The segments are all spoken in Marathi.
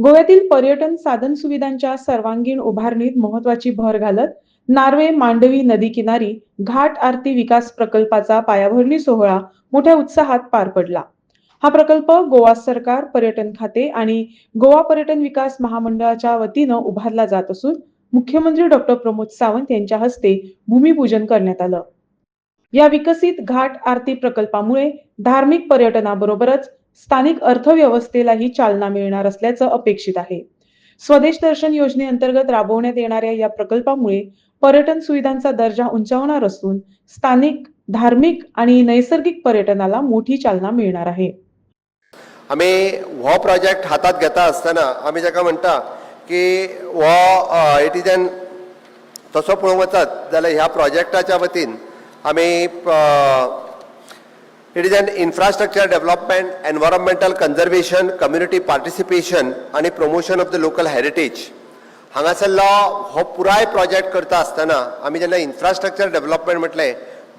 गोव्यातील पर्यटन साधन सुविधांच्या सर्वांगीण उभारणीत महत्वाची भर घालत नार्वे मांडवी नदी किनारी घाट आरती विकास प्रकल्पाचा पायाभरणी सोहळा मोठ्या उत्साहात पार पडला. हा प्रकल्प गोवा सरकार पर्यटन खाते आणि गोवा पर्यटन विकास महामंडळाच्या वतीनं उभारला जात असून मुख्यमंत्री डॉक्टर प्रमोद सावंत यांच्या हस्ते भूमिपूजन करण्यात आलं. या विकसित घाट आरती प्रकल्पामुळे धार्मिक पर्यटनाबरोबरच स्थानिक अर्थव्यवस्थेलाही चालना मिळणार असल्याचं अपेक्षित आहे. स्वदेश दर्शन योजनेअंतर्गत राबवण्यात येणाऱ्या या प्रकल्पामुळे पर्यटन सुविधांचा दर्जा उंचावणार असून स्थानिक धार्मिक आणि नैसर्गिक पर्यटनाला मोठी चालना मिळणार आहे. आमी हो प्रोजेक्ट हातात घेता आसतना आमी जाका म्हणटा की हो एटीजन तसो पळोवंक वचत जाल्यार ह्या प्रोजेक्टाच्या वतीन आमी it is an infrastructure development environmental conservation community participation आणि promotion of the local heritage हांगासरलो हो पुराय प्रोजेक्ट करता आसतना आमी जेन्ना इन्फ्रास्ट्रक्चर डेव्हलपमेंट म्हटलें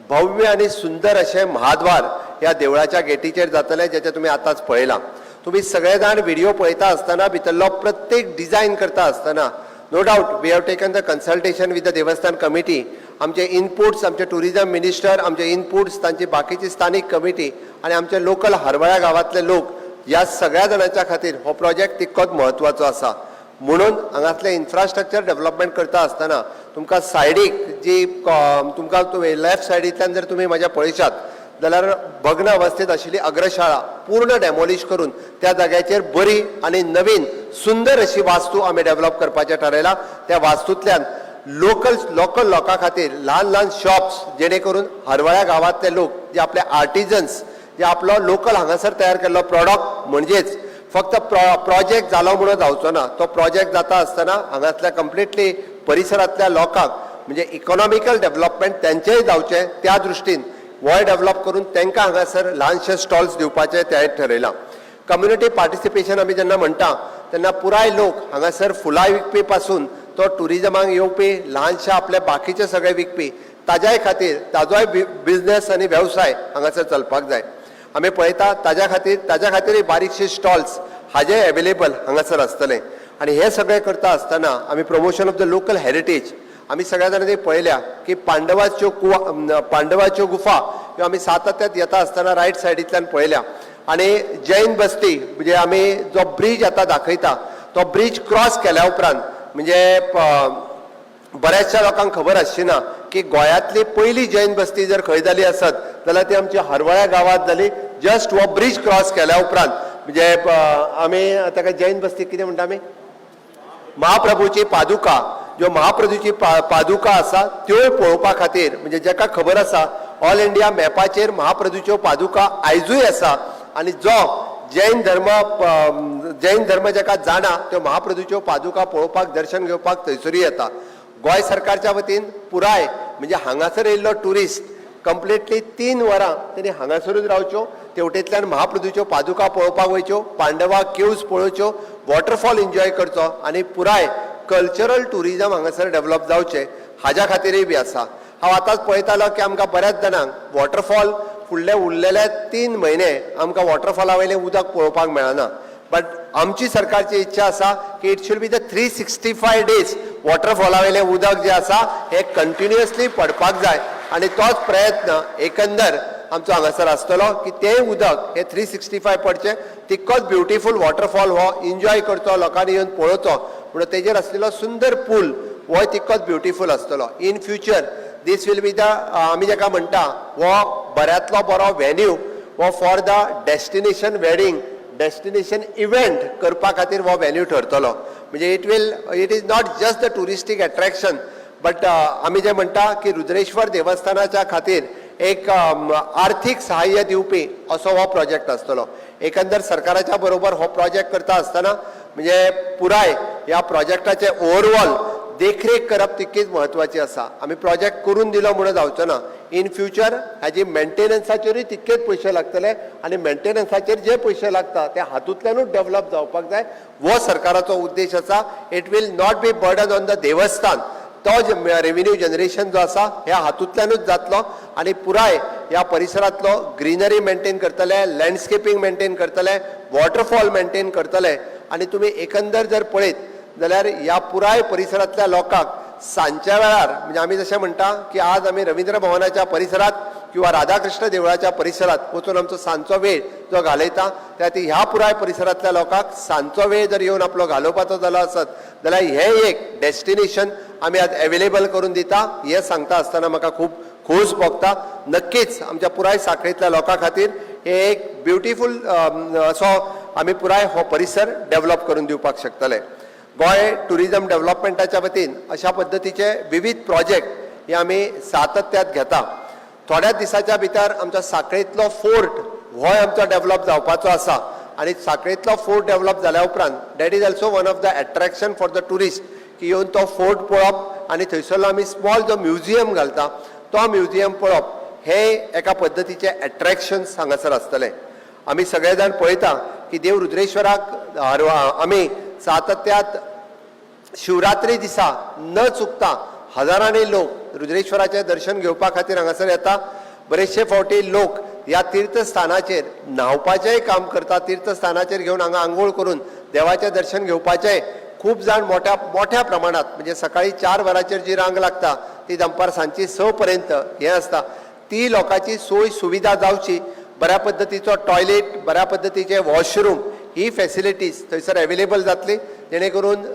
भव्य आणि सुंदर अशें महाद्वार ह्या देवळाच्या गेटीचेर जातलें जेचें तुमी आतांच पळयलां तुमी सगळे जाण व्हिडिओ पळयता आसतना भितरलो प्रत्येक डिझायन करता आसतना no doubt we have taken the consultation with the devasthan committee आमचे इनपुट्स आमचे टुरिझम मिनिस्टर आमचे इनपुट्स तांची बाकीची स्थानीक कमिटी आणि आमचे लोकल हरवळ्या गांवांतले लोक ह्या सगळ्या जाणांच्या खातीर हो प्रोजेक्ट तितकोच म्हत्वाचो आसा म्हणून हांगासलें इन्फ्रास्ट्रक्चर डेव्हलपमेंट करता आसतना तुमकां सायडीक जी तुमकां तुमकां लेफ्ट सायडींतल्यान जर तुमी म्हाज्या पळयशात जाल्यार भग्न अवस्थेत आशिल्ली अग्रशाळा पूर्ण डेमोलीश करून त्या जाग्याचेर बरी आणि नवीन सुंदर अशी वास्तू आमी डेव्हलप करपाचें थारायला त्या वास्तूंतल्यान लोकल लोकल लोकां खातीर ल्हान ल्हान शॉप्स जेणे करून हरवळ्या गांवांतले लोक जे आपले आर्टिजन्स जे आपलो लोकल हांगासर तयार केल्लो प्रॉडक्ट म्हणजेच फक्त प्रो प्रोजेक्ट जालो म्हणून जावचो ना तो प्रोजेक्ट जाता आसतना हांगासल्या कंप्लिटली परिसरांतल्या लोकांक म्हणजे इकॉनॉमिकल डेव्हलपमेंट तेंचेय जावचें त्या दृश्टीन गोंय डेव्हलप करून तांकां हांगासर ल्हानशे स्टॉल्स दिवपाचें ते ठरयलां कम्युनिटी पार्टिसिपेशन आमी जेन्ना म्हणटा तेन्ना पुराय लोक हांगासर फुलां विकपी पासून तो टुरिजमाक येवपी ल्हानशा आपल्या बाकीचे सगळे विकपी ताज्याय खातीर ताजोय बिझनेस आनी वेवसाय हांगासर चलपाक जाय. आमी पळयता ताज्या खातीर ताज्या खातीरय बारीकशे स्टॉल्स हाजे अवेलेबल हांगासर आसतले. आनी हे सगळें करता आसतना आमी promotion of the local heritage आमी सगळ्या जाणांनी पळयल्या की पांडवाच्यो कुवा पांडवाच्यो गुफा ह्यो आमी सातत्यात येता आसतना रायट सायडींतल्यान पळयल्या. आनी जैन बस्ती म्हणजे आमी जो ब्रीज आतां दाखयता तो ब्रीज क्रॉस केल्या उपरांत म्हणजे बऱ्याचशा लोकांक खबर आसची ना की गोंयांतली पयली जैन बस्ती जर खंय जाली आसत जाल्यार ती आमची हरवळ्या गांवांत जाली जस्ट हो ब्रिज क्रॉस केल्या उपरांत. म्हणजे आमी ताका जैन बस्ती कितें म्हणटा आमी महाप्रभूची पादुका. ज्यो महाप्रभूची पा पादुका आसा त्योय पळोवपा खातीर म्हणजे जाका खबर आसा ऑल इंडिया मॅपाचेर महाप्रभूच्यो पादुका आयजूय आसा आनी जो जैन धर्म जैन धर्म जेका जाणा त्यो महाप्रभूच्यो पादुका पळोवपाक दर्शन घेवपाक थंयसरूय येता. गोंय सरकारच्या वतीन पुराय म्हणजे हांगासर येयल्लो ट्युरिस्ट कंप्लिटली तीन वरां तेणी हांगासरूच रावच्यो तेवटेंतल्यान महाप्रभूच्यो पादुका पळोवपाक वयच्यो पांडवा केव्ज पळोवच्यो वॉटरफॉल एन्जॉय करचो आनी पुराय कल्चरल टुरिजम हांगासर डेव्हलप जावचें हाज्या खातीरय बी आसा. हांव आतांच पळयतालो की आमकां बऱ्याच जाणांक वॉटरफॉल फुडले उरलेले तीन म्हयने आमकां वॉटरफॉला वयलें उदक पळोवपाक मेळना. बट आमची सरकारची इच्छा आसा की it should be the three sixty five days वॉटरफॉला वयलें उदक जें आसा हें कंटिन्युअसली पडपाक जाय. आनी तोच प्रयत्न एकंदर आमचो हांगासर आसतलो की तें उदक हें थ्री सिक्स्टी फाय पडचें तितकोच ब्युटिफूल वॉटरफॉल हो एन्जॉय करचो लोकांनी येवन पळोवचो. म्हणून तेजेर आसलेलो सुंदर पूल हो तितकोच ब्युटिफूल आसतलो. In future this will be the आमी जेका म्हणटा हो बऱ्यांतलो बरो व्हेन्यू हो for the destination wedding destination event करपा खातीर हो व्हेन्यू ठरतलो. म्हणजे it will it is not just the touristic attraction but आमी जे म्हणटा की रुद्रेश्वर देवस्थानाच्या खातीर एक um, आर्थीक सहाय्य दिवपी असो हो प्रोजेक्ट आसतलो एकंदर सरकाराच्या बरोबर हो प्रोजेक्ट करता आसतना म्हणजे पुराय ह्या प्रोजेक्टाचे ओवरऑल देखरेख करप तितकीच म्हत्वाची आसा आमी प्रोजेक्ट करून दिलो म्हणून जावचो ना. इन फ्युचर हाजी मेंटेनन्साचेरूय तितकेच पयशे लागतले आनी मेंटेनन्साचेर जे पयशे लागता ते हातूंतल्यानूच डेव्हलप जावपाक जाय. हो सरकाराचो उद्देश आसा it will not be burden on the devasthan. तो रेव्हेन्यू जनरेशन जो आसा ह्या हातूंतल्यानूच जातलो आनी पुराय ह्या परिसरांतलो ग्रीनरी मेंटेन करतले लँडस्केपींग मेंटेन करतले वॉटरफॉल मेंटेन करतले. आणि तुम्ही एकंदर जर पळयत जाल्यार ह्या पुराय परिसरांतल्या लोकांक सांच्या वेळार म्हणजे आमी जशें म्हणटा की आज आमी रवींद्र भवनाच्या परिसरात किंवा राधाकृष्ण देवळाच्या परिसरात वचून आमचो सांजचो वेळ जो घालयता त्या ती ह्या पुराय परिसरांतल्या लोकांक सांजचो वेळ जर येवन आपलो घालोवपाचो जालो आसत जाल्यार हें एक डेस्टिनेशन आमी आज अवेलेबल करून दिता हें सांगता आसतना म्हाका खूब खोस भोगता. नक्कीच आमच्या पुराय साखळीतल्या लोकां खातीर हे एक ब्युटिफूल असो आमी पुराय हो परिसर डेव्हलप करून दिवपाक शकतले. गोंय टुरिजम डेव्हलपमेंटाच्या वतीन अशा पद्दतीचे विविध प्रोजेक्ट हे आमी सातत्यात घेता. थोड्याच दिसाच्या भितर आमच्या साखळेतलो फोर्ट होय आमचो डेव्हलप जावपाचो आसा. आनी साखळीतलो फोर्ट डेव्हलप जाल्या उपरांत that is also one of the attraction for the tourist की येवन तो फोर्ट पळोवप आनी थंयसरलो आमी स्मॉल जो म्युझियम घालता तो म्युझियम पळोवप हे एका पद्दतीचे अट्रॅक्शन हांगासर आसतले. आमी सगळे जाण पळयता की देव रुद्रेश्वराक हरवा- आमी सातत्यात शिवरात्री दिसा न चुकता हजारांनी लोक रुद्रेश्वराचे दर्शन घेवपा खातीर हांगासर येता. बरेचशे फावटी लोक ह्या तीर्थस्थानाचेर न्हांवपाचेंय काम करता. तीर्थस्थानाचेर घेवन हांगा आंघोळ करून देवाचें दर्शन घेवपाचें खूब जाण मोठ्या मोठ्या प्रमाणात म्हणजे सकाळी चार वरांचेर जी रांग लागता ती दनपार सांजची स पर्यंत हें आसता ती लोकांची सोय सुविधा जावची. बऱ्या पद्दतीचो टॉयलेट बऱ्या पद्दतीचे वॉशरूम ही फॅसिलिटीज थंयसर अवेलेबल जातली जेणे करून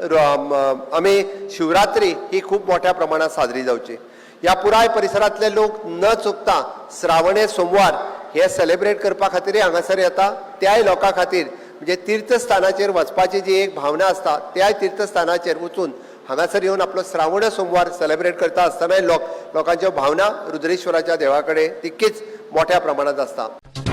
आमी शिवरात्री ही खूब मोठ्या प्रमाणात साजरी जावची ह्या पुराय परिसरांतले लोक न चुकता श्रावणे सोमवार हे सेलिब्रेट करपा खातीर हांगासर येता. त्याय लोकां खातीर म्हणजे तीर्थस्थानाचेर वचपाची जी एक भावना आसता त्याय तीर्थस्थानाचेर वचून हांगासर येवन आपलो श्रावण सोमवार सेलिब्रेट करता आसतनाय लोक लोकांच्यो भावना रुद्रेश्वराच्या देवा कडेन तितकीच मोठ्या प्रमाणात आसता